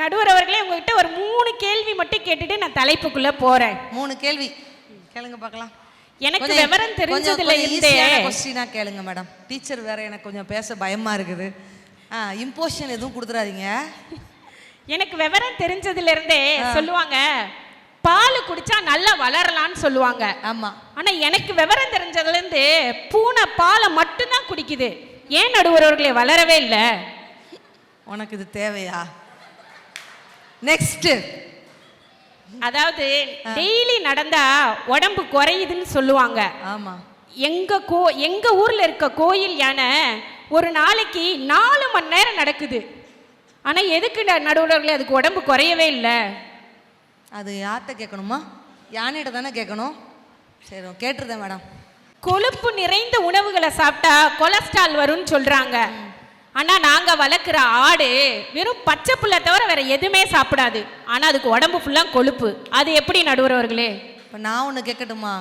நடுவர் அவர்களே உங்ககிட்ட ஒரு மூணு கேள்வி மட்டும் கேட்டுட்டு நான் தலைப்புக்குள்ள போறேன். மூணு கேள்வி. கேளுங்க பார்க்கலாம். எனக்கு விவரம் தெரிஞ்சதுல இருந்தே. கொஸ்டினா கேளுங்க மேடம் டீச்சர் வேற எனக்கு கொஞ்சம் பேச பயமா இருக்குது. இம்போஷன் எதுவும் கொடுத்துறாதீங்க. எனக்கு விவரம் தெரிஞ்சதுல இருந்தே சொல்லுவாங்க பால் குடிச்சா நல்லா வளரலாம்னு சொல்லுவாங்க. ஆமா. ஆனா எனக்கு விவரம் தெரிஞ்சதுல இருந்து பூனை பாலை மட்டும்தான் குடிக்குது. ஏன் நடுவர் அவர்களே வளரவே இல்லை? உனக்கு இது தேவையா? நெக்ஸ்ட் அதாவது டெய்லி நடந்தா உடம்பு குறையுதுன்னு சொல்லுவாங்க. ஆமா. எங்க கோ எங்க ஊர்ல இருக்க கோயில் யானை ஒரு நாளைக்கு நாலு மணி நேரம் நடக்குது. ஆனா எதுக்கு ந- நடுவர்களே அதுக்கு உடம்பு குறையவே இல்லை. அது யார்கிட்ட கேட்கணுமா? யானைகிட்ட தானே கேட்கணும்? சரி கேட்டுருந்தேன் மேடம். கொழுப்பு நிறைந்த உணவுகளை சாப்பிட்டா கொலஸ்ட்ரால் வரும்னு சொல்றாங்க. ஆனால் நாங்கள் வளர்க்குற ஆடு வெறும் பச்சை புல்லை தவிர வேற எதுவுமே சாப்பிடாது. ஆனால் அதுக்கு உடம்பு ஃபுல்லாக கொழுப்பு. அது எப்படி நடுவுறவர்களே இப்போ நான் ஒன்று கேட்கட்டுமா